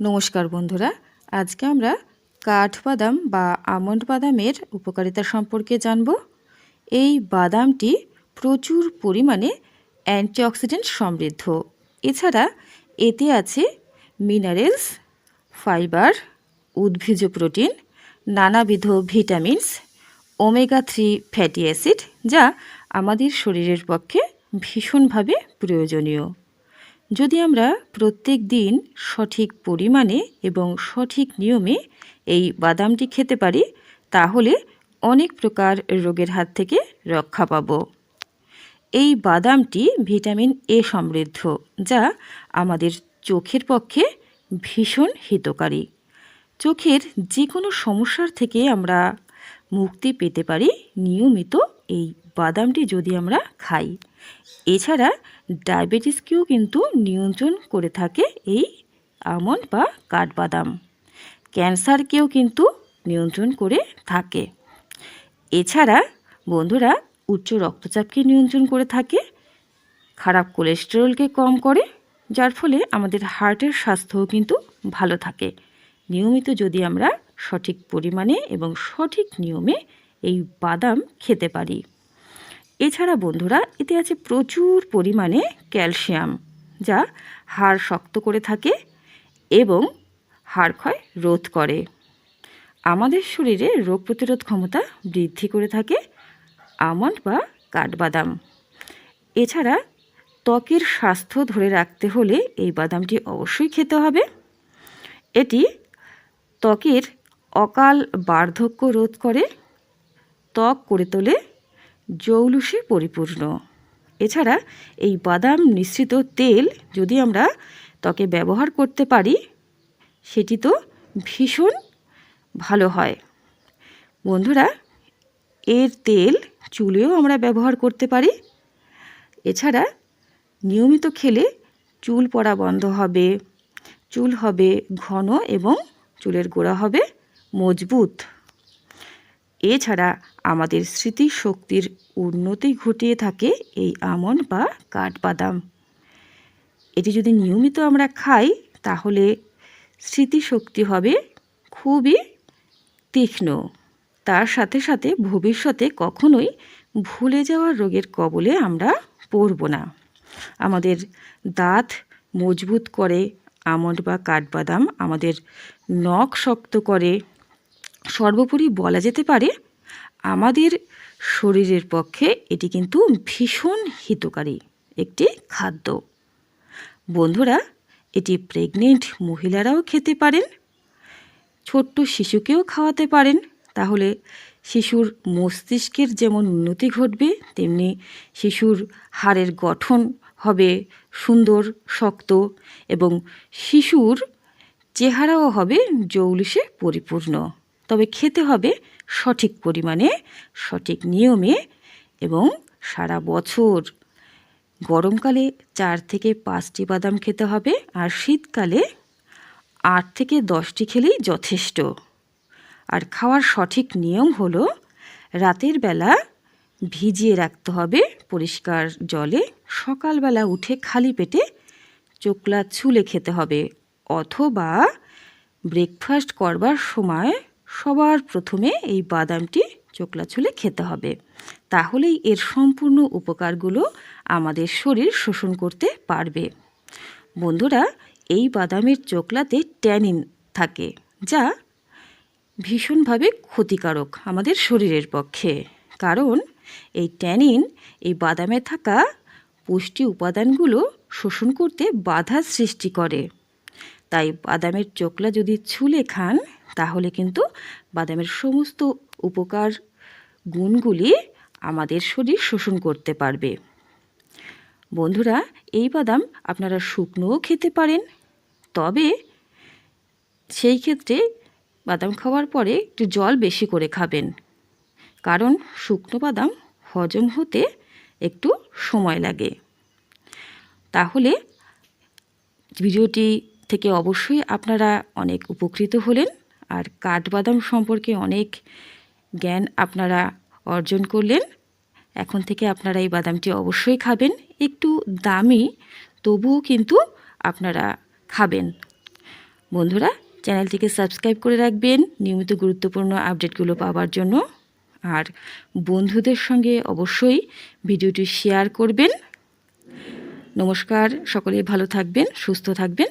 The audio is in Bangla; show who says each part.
Speaker 1: নমস্কার বন্ধুরা। আজকে আমরা কাঠবাদাম বা আমন্ড বাদামের উপকারিতা সম্পর্কে জানব। এই বাদামটি প্রচুর পরিমাণে অ্যান্টিঅক্সিডেন্ট সমৃদ্ধ। এছাড়া এতে আছে মিনারেলস, ফাইবার উদ্ভিজ প্রোটিন, নানাবিধ vitamins, omega three fatty acid যা আমাদের শরীরের পক্ষে ভীষণভাবে প্রয়োজনীয়। যদি আমরা প্রত্যেক দিন সঠিক পরিমাণে এবং সঠিক নিয়মে এই বাদামটি খেতে পারি, তাহলে অনেক প্রকার রোগের হাত থেকে রক্ষা পাব। এই বাদামটি ভিটামিন এ সমৃদ্ধ, যা আমাদের চোখের পক্ষে ভীষণ হিতকারী। চোখের যে কোনো সমস্যার থেকে আমরা মুক্তি পেতে পারি নিয়মিত এই বাদামটি যদি আমরা খাই। এছাড়া ডায়াবেটিসকেও কিন্তু নিয়ন্ত্রণ করে থাকে এই আমন্ড বা কাঠবাদাম। ক্যান্সারকেও কিন্তু নিয়ন্ত্রণ করে থাকে। এছাড়া বন্ধুরা উচ্চ রক্তচাপকে নিয়ন্ত্রণ করে থাকে, খারাপ কোলেস্টেরলকে কম করে, যার ফলে আমাদের হার্টের স্বাস্থ্যও কিন্তু ভালো থাকে। নিয়মিত যদি আমরা সঠিক পরিমাণে এবং সঠিক নিয়মে এই বাদাম খেতে পারি। এছাড়া বন্ধুরা, এতে আছে প্রচুর পরিমাণে ক্যালসিয়াম, যা হাড় শক্ত করে থাকে এবং হাড় ক্ষয় রোধ করে। আমাদের শরীরে রোগ প্রতিরোধ ক্ষমতা বৃদ্ধি করে থাকে আমন্ড বা কাঠবাদাম। এছাড়া ত্বকের স্বাস্থ্য ধরে রাখতে হলে এই বাদামটি অবশ্যই খেতে হবে। এটি ত্বকের অকাল বার্ধক্য রোধ করে, ত্বক করে তোলে জৌলুসে পরিপূর্ণ। এছাড়া এই বাদাম মিশ্রিত তেল যদি আমরা ত্বকে ব্যবহার করতে পারি, সেটি তো ভীষণ ভালো হয়। বন্ধুরা, এর তেল চুলেও আমরা ব্যবহার করতে পারি। এছাড়া নিয়মিত খেলে চুল পড়া বন্ধ হবে, চুল হবে ঘন এবং চুলের গোড়া হবে মজবুত। এছাড়া আমাদের স্মৃতিশক্তির উন্নতি ঘটিয়ে থাকে এই আমন্ড বা কাঠবাদাম। এটি যদি নিয়মিত আমরা খাই, তাহলে স্মৃতিশক্তি হবে খুবই তীক্ষ্ণ। তার সাথে সাথে ভবিষ্যতে কখনোই ভুলে যাওয়ার রোগের কবলে আমরা পড়ব না। আমাদের দাঁত মজবুত করে আমন্ড বা কাঠবাদাম আমাদের নখ শক্ত করে সর্বোপরি বলা যেতে পারে, আমাদের শরীরের পক্ষে এটি কিন্তু ভীষণ হিতকারী একটি খাদ্য। বন্ধুরা, এটি প্রেগনেন্ট মহিলারাও খেতে পারেন, ছোট্ট শিশুকেও খাওয়াতে পারেন। তাহলে শিশুর মস্তিষ্কের যেমন উন্নতি ঘটবে, তেমনি শিশুর হাড়ের গঠন হবে সুন্দর, শক্ত এবং শিশুর চেহারাও হবে জৌলিশে পরিপূর্ণ। তবে খেতে হবে সঠিক পরিমাণে, সঠিক নিয়মে এবং সারা বছর। গরমকালে চার থেকে পাঁচটি বাদাম খেতে হবে আর শীতকালে আট থেকে দশটি খেলেই যথেষ্ট। আর খাওয়ার সঠিক নিয়ম হলো রাতের বেলা ভিজিয়ে রাখতে হবে পরিষ্কার জলে, সকালবেলা উঠে খালি পেটে চোকলা ছুলে খেতে হবে অথবা ব্রেকফাস্ট করবার সময় সবার প্রথমে এই বাদামটি চোকলা ছুলে খেতে হবে। তাহলেই এর সম্পূর্ণ উপকারগুলো আমাদের শরীর শোষণ করতে পারবে। বন্ধুরা, এই বাদামের চোকলাতে ট্যানিন থাকে, যা ভীষণভাবে ক্ষতিকারক আমাদের শরীরের পক্ষে। কারণ এই ট্যানিন, এই বাদামে থাকা পুষ্টি উপাদানগুলো শোষণ করতে বাধা সৃষ্টি করে। তাই বাদামের চোকলা যদি ছুলে খান তাহলে কিন্তু বাদামের সমস্ত উপকার গুণগুলি আমাদের শরীর শোষণ করতে পারবে। বন্ধুরা, এই বাদাম আপনারা শুকনোও খেতে পারেন, তবে সেই ক্ষেত্রে বাদাম খাওয়ার পরে একটু জল বেশি করে খাবেন, কারণ শুকনো বাদাম হজম হতে একটু সময় লাগে। তাহলে ভিডিওটি থেকে অবশ্যই আপনারা অনেক উপকৃত হলেন। আর কাঠবাদাম সম্পর্কে অনেক জ্ঞান আপনারা অর্জন করলেন। এখন থেকে আপনারা এই বাদামটি অবশ্যই খাবেন। একটু দামি, তবুও কিন্তু আপনারা খাবেন। বন্ধুরা, চ্যানেলটিকে সাবস্ক্রাইব করে রাখবেন নিয়মিত গুরুত্বপূর্ণ আপডেটগুলো পাওয়ার জন্য। আর বন্ধুদের সঙ্গে অবশ্যই ভিডিওটি শেয়ার করবেন। নমস্কার, সকলেই ভালো থাকবেন, সুস্থ থাকবেন।